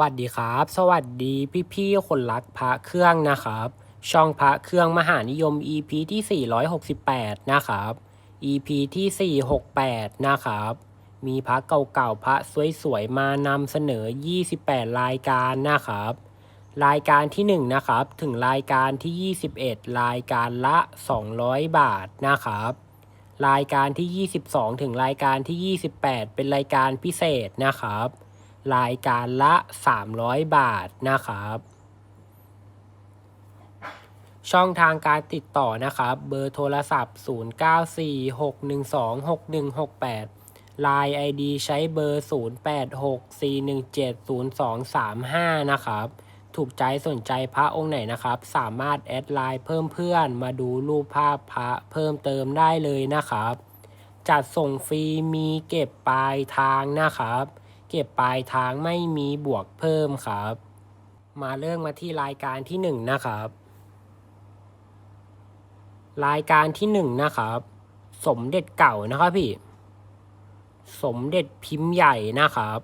วัสดีครับ สวัสดีพี่ๆคนรักพระเครื่องนะครับ ช่องพระเครื่องมหานิยม EP ที่ 468 นะครับ EP ที่ 468 นะครับ มีพระเก่าๆพระสวยๆมานำเสนอ 28 รายการนะครับ รายการที่ 1 นะครับ ถึงรายการที่ 21 รายการละ 200 บาทนะครับรายการที่ 22 ถึงรายการที่ 28 เป็นรายการพิเศษนะครับ รายการละ 300 บาทนะครับ ช่องทางการติดต่อนะครับ เบอร์โทรศัพท์ 0946126168 Line ID ใช้เบอร์ 0864170235 นะครับ ถูกใจสนใจพระองค์ไหนนะครับ สามารถแอดไลน์เพิ่มเพื่อนมาดูรูปภาพพระเพิ่มเติมได้เลยนะครับ จัดส่งฟรีมีเก็บปลายทางนะครับ เก็บปลายทางไม่มีบวกเพิ่มครับ มาเริ่มมาที่รายการที่หนึ่งนะครับ รายการที่หนึ่งนะครับ สมเด็จเก่านะครับพี่ สมเด็จพิมพ์ใหญ่นะครับ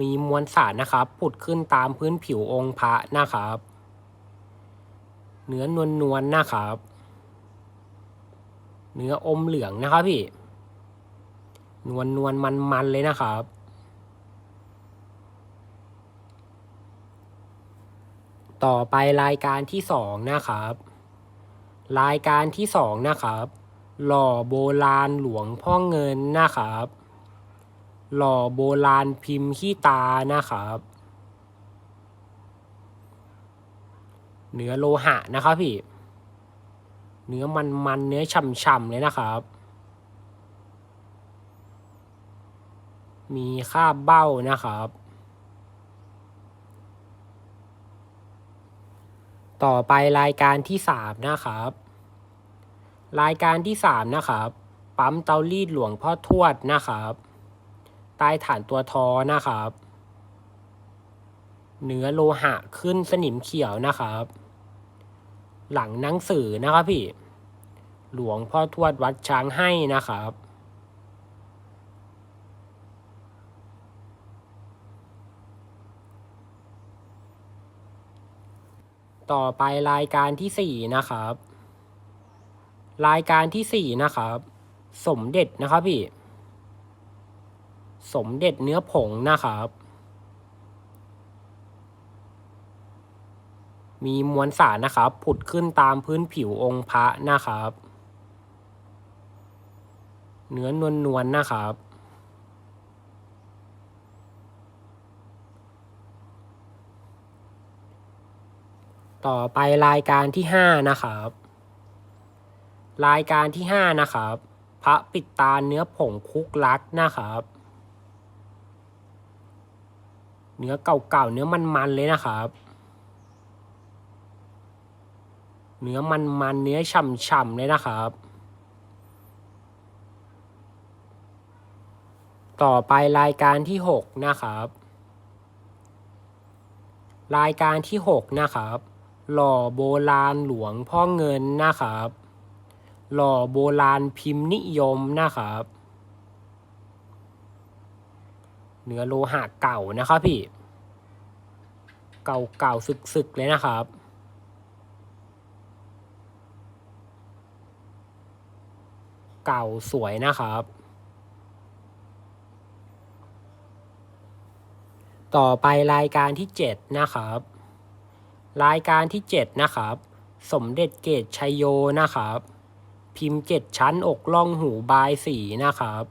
มีมวลสารนะครับผุดขึ้นตามพื้นผิวองค์พระนะครับ เนื้อนวลนวลนะครับ เนื้ออมเหลืองนะครับพี่ นวลนวลมันมันเลยนะครับ ต่อไปรายการที่สองนะครับ รายการที่สองนะครับ หล่อโบราณหลวงพ่อเงินนะครับ หล่อโบราณพิมพ์ขี้ตานะครับเนื้อโลหะนะครับพี่ เนื้อมันมันเนื้อฉ่ำๆเลยนะครับ มีคาบเบ้านะครับ ต่อไปรายการที่สามนะครับ รายการที่สามนะครับ ปั๊มเตารีดหลวงพ่อทวดนะครับใต้ฐานตัวทอนะครับ เนื้อโลหะขึ้นสนิมเขียวนะครับ หลังหนังสือนะครับพี่ หลวงพ่อทวดวัดช้างให้นะครับ ต่อไปรายการที่สี่นะครับ รายการที่สี่นะครับ สมเด็จนะครับพี่ สมเด็จเนื้อผงนะครับ มีมวลสารนะครับ ผุดขึ้นตามพื้นผิวองค์พระนะครับ เนื้อนวลนวลนะครับ ต่อไปรายการที่ห้านะครับ รายการที่ห้านะครับ พระปิดตาเนื้อผงคุกลักนะครับ เนื้อเก่าๆเนื้อมันๆเลยนะครับ เนื้อมันๆเนื้อฉ่ำๆเลยนะครับต่อไปรายการที่หกนะครับ รายการที่หกนะครับ หล่อโบราณหลวงพ่อเงินนะครับ หล่อโบราณพิมพ์นิยมนะครับเนื้อโลหะเก่านะครับพี่ เก่าเก่าๆสึกเลยนะครับ เก่าสวยนะครับ ต่อไปรายการที่เจ็ดนะครับ รายการที่ 7 นะครับ สมเด็จเกตชัยโยนะครับ พิมพ์เจ็ดชั้นอกล่องหูบายสีนะครับ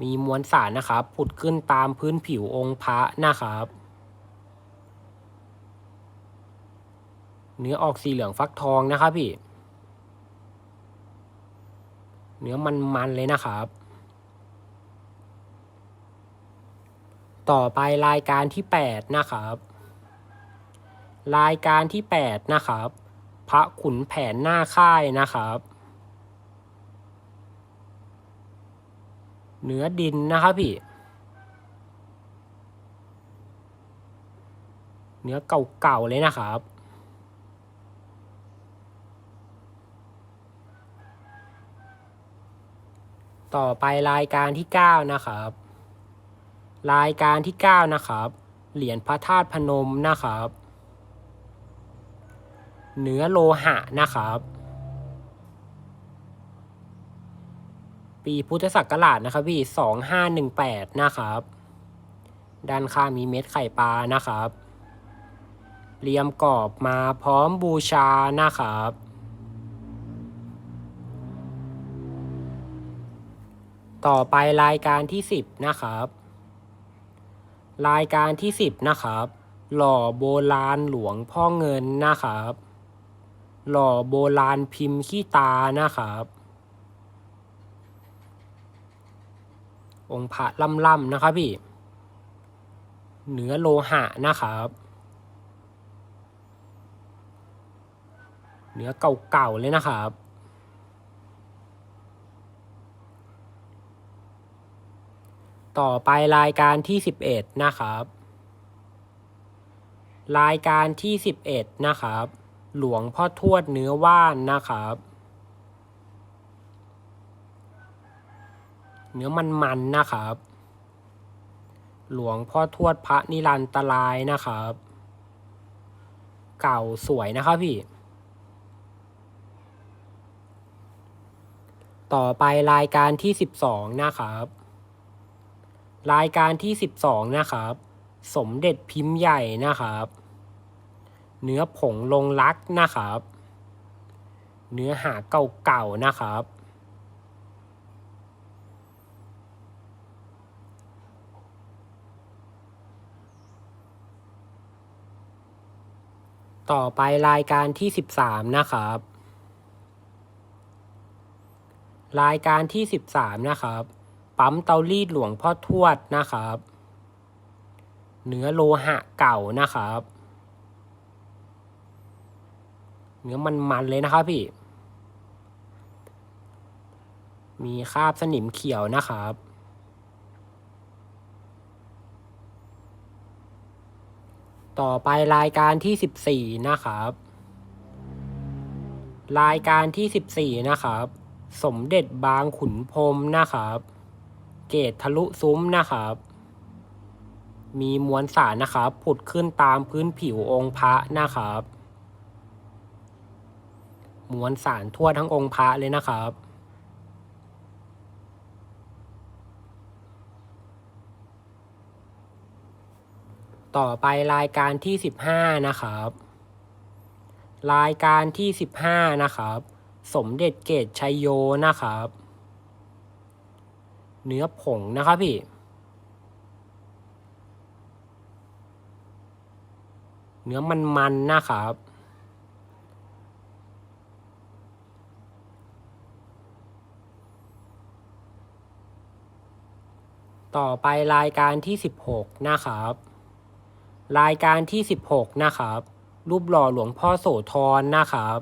มีมวลสารนะครับ ผุดขึ้นตามพื้นผิวองค์พระนะครับ เนื้อออกสีเหลืองฟักทองนะครับพี่ เนื้อมันๆเลยนะครับ ต่อไปรายการที่ 8 นะครับ รายการที่ 8 นะครับ พระขุนแผนหน้าค่ายนะครับ เนื้อดินนะครับพี่ เนื้อเก่าๆเลยนะครับต่อไปรายการที่ 9 นะครับ รายการที่ 9 นะครับ เหรียญพระธาตุพนมนะครับ เนื้อโลหะนะครับ ปีพุทธศักราชนะครับพี่สองห้าหนึ่งแปดนะครับ ด้านข้างมีเม็ดไข่ปลานะครับเรียมกรอบมาพร้อมบูชานะครับ ต่อไปรายการที่ 10 นะครับ รายการที่ 10 นะครับ หล่อโบราณหลวงพ่อเงินนะครับ หล่อโบราณพิมพ์ขี้ตานะครับ องค์พระล่ำๆนะครับพี่เนื้อโลหะนะครับ เนื้อเก่าๆเลยนะครับ ต่อไปรายการที่ 11 นะครับ รายการที่ 11 นะครับ หลวงพ่อทวดเนื้อว่านนะครับ เนื้อมันๆนะครับ หลวงพ่อทวดพระนิรันตรายนะครับ เก่าสวยนะครับพี่ต่อไปรายการที่ 12 นะครับ รายการที่ 12 นะครับ สมเด็จพิมพ์ใหญ่นะครับ เนื้อผงลงรักนะครับ เนื้อหาเก่าๆนะครับ ต่อไปรายการที่ 13 นะครับ รายการที่ 13 นะครับ ปั๊มเตารีดหลวงพ่อทวดนะครับ เนื้อโลหะเก่านะครับ เนื้อมันๆเลยนะครับพี่ มีคราบสนิมเขียวนะครับต่อไปรายการที่ 14 นะครับ รายการที่ 14 นะครับ สมเด็จบางขุนพรมนะครับ เกตทะลุซุ้มนะครับ มีมวลสารนะครับ ผุดขึ้นตามพื้นผิวองค์พระนะครับ มวลสารทั่วทั้งองค์พระเลยนะครับต่อไปรายการที่ 15 นะครับ รายการที่ 15 นะครับ สมเด็จเกตชัยโยนะครับ เนื้อผงนะครับพี่ เนื้อมันๆนะครับต่อไปรายการที่ 16 นะครับ รายการที่ 16 นะครับ รูปหล่อหลวงพ่อโสธรนะครับ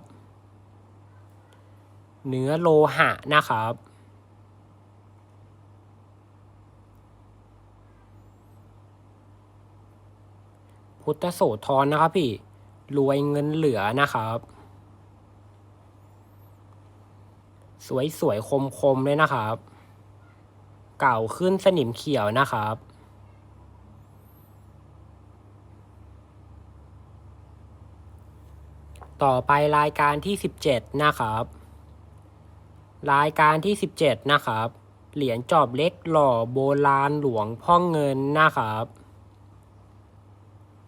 เนื้อโลหะนะครับ พุทธโสธรนะครับพี่ รวยเงินเหลือนะครับ สวยสวยคมคมๆเลยนะครับ เก่าขึ้นสนิมเขียวนะครับต่อไปรายการที่ 17 นะครับ รายการที่ 17 นะครับ เหรียญจอบเล็กหล่อโบราณหลวงพ่อเงินนะครับ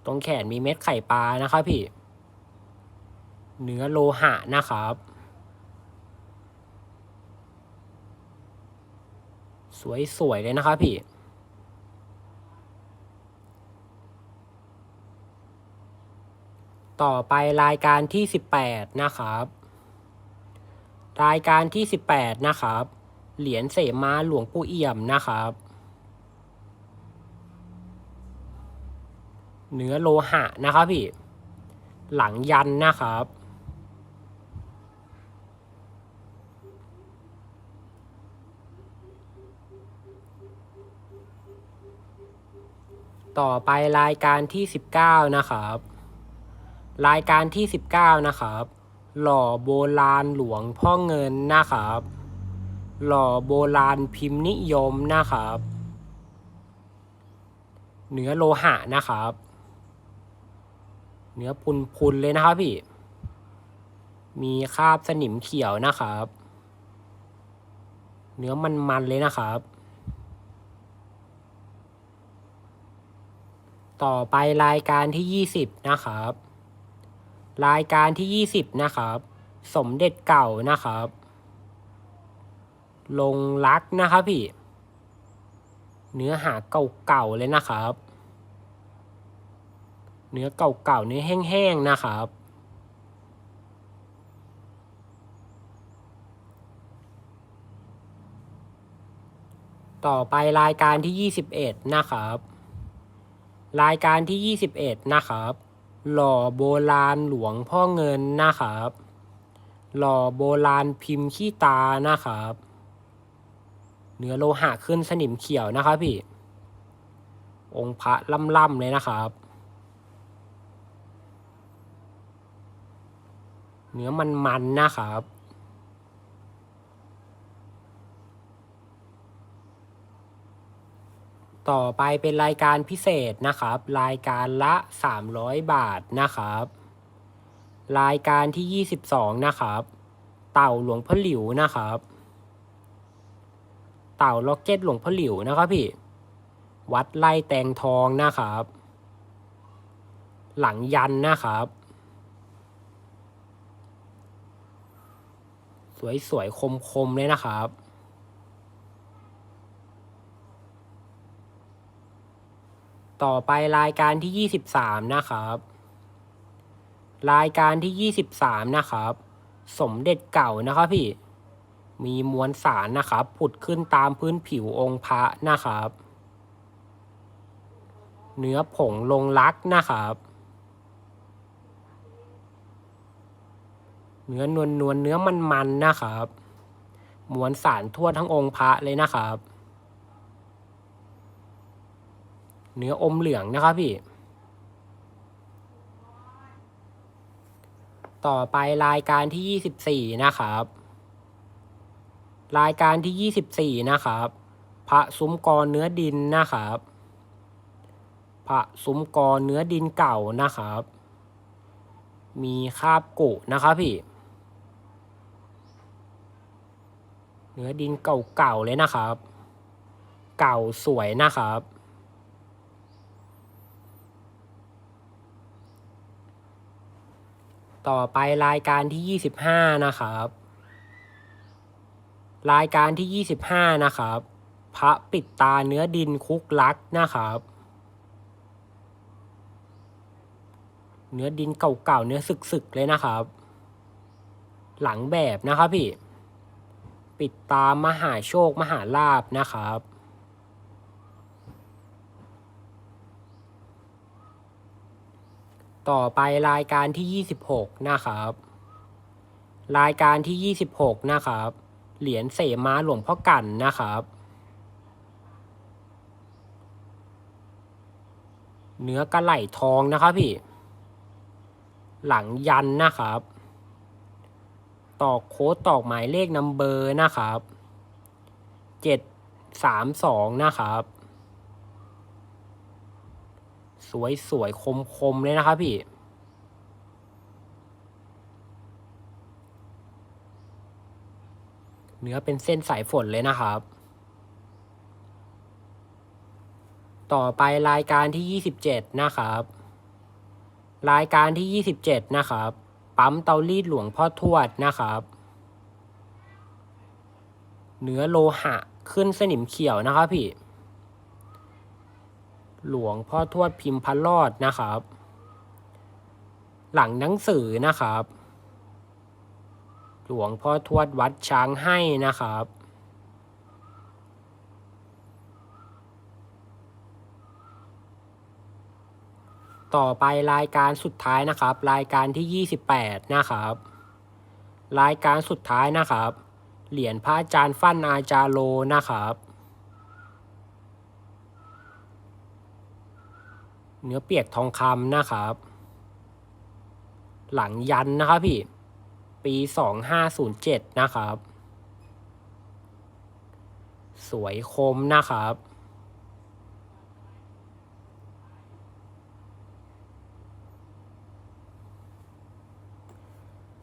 ตรงแขนมีเม็ดไข่ปลานะครับพี่ เนื้อโลหะนะครับ สวยๆเลยนะครับพี่ต่อไปรายการที่ 18 นะครับ รายการที่ 18 นะครับ เหรียญเสมาหลวงปู่เอี่ยมนะครับ เนื้อโลหะนะครับพี่ หลังยันนะครับ ต่อไปรายการที่ 19 นะครับ รายการที่ 19 นะครับ หล่อโบราณหลวงพ่อเงินนะครับ หล่อโบราณพิมพ์นิยมนะครับ เนื้อโลหะนะครับ เนื้อพุนๆเลยนะครับพี่ มีคราบสนิมเขียวนะครับ เนื้อมันๆเลยนะครับ ต่อไปรายการที่ยี่สิบนะครับ รายการที่ยี่สิบนะครับ สมเด็จเก่านะครับ ลงรักนะครับพี่ เนื้อหาเก่าๆเลยนะครับ เนื้อเก่าๆเนื้อแห้งๆนะครับต่อไปรายการที่ 21 นะครับ รายการที่ 21 นะครับ หล่อโบราณหลวงพ่อเงินนะครับ หล่อโบราณพิมพ์ขี้ตานะครับ เนื้อโลหะขึ้นสนิมเขียวนะครับพี่ องค์พระล่ำๆเลยนะครับ เนื้อมันๆนะครับ ต่อไปเป็นรายการพิเศษนะครับ รายการละ 300 บาทนะครับ รายการที่ 22 นะครับ เต่าหลวงพ่อหลิวนะครับ เต่าล็อกเก็ตหลวงพ่อหลิวนะครับพี่ วัดไล่แตงทองนะครับ หลังยันนะครับ สวยๆ คมๆ เลยนะครับ ต่อไปรายการที่ 23 นะครับ รายการที่ 23 นะครับ สมเด็จเก่านะครับพี่ มีมวลสารนะครับ ผุดขึ้นตามพื้นผิวองค์พระนะครับ เนื้อผงลงรักนะครับ เนื้อนวลนวลเนื้อมันมันๆนะครับมวลสารทั่วทั้งองค์พระเลยนะครับ เนื้ออมเหลืองนะครับพี่ ต่อไปรายการที่24นะครับ รายการที่24นะครับ พระซุ้มกรเนื้อดินนะครับ พระซุ้มกรเนื้อดินเก่านะครับ มีคาบกุนะครับพี่ เนื้อดินเก่าๆเลยนะครับ เก่าสวยนะครับ ต่อไปรายการที่ 25 นะครับ รายการที่ 25 นะครับ พระปิดตาเนื้อดินคุกลักนะครับ เนื้อดินเก่าๆเนื้อสึกๆเลยนะครับ หลังแบบนะครับพี่ ปิดตามหาโชคมหาลาบนะครับ ต่อไปรายการที่ 26 นะครับ รายการที่ 26 นะครับ เหรียญเสมาหลวงพ่อกันนะครับ เนื้อกระไหล่ทองนะครับพี่ หลังยันนะครับ ตอกโค้ดตอกหมายเลขนัมเบอร์นะครับเจ็ดสามสองนะครับ สวยสวยคมคมเลยนะครับพี่เนื้อเป็นเส้นสายฝนเลยนะครับ ต่อไปรายการที่27นะครับ รายการที่27นะครับ ปั๊มเตารีดหลวงพ่อทวดนะครับ เนื้อโลหะขึ้นสนิมเขียวนะครับพี่ หลวงพ่อทวดพิมพ์พระรอดนะครับ หลังหนังสือนะครับ หลวงพ่อทวดวัดช้างให้นะครับ ต่อไปรายการสุดท้ายนะครับ รายการที่ 28 นะครับ รายการสุดท้ายนะครับ เหรียญพระอาจารย์ฟั่นอาจารโลนะครับ เนื้อเปียกทองคำนะครับ หลังยันนะครับพี่ ปี 2507 นะครับ สวยคมนะครับ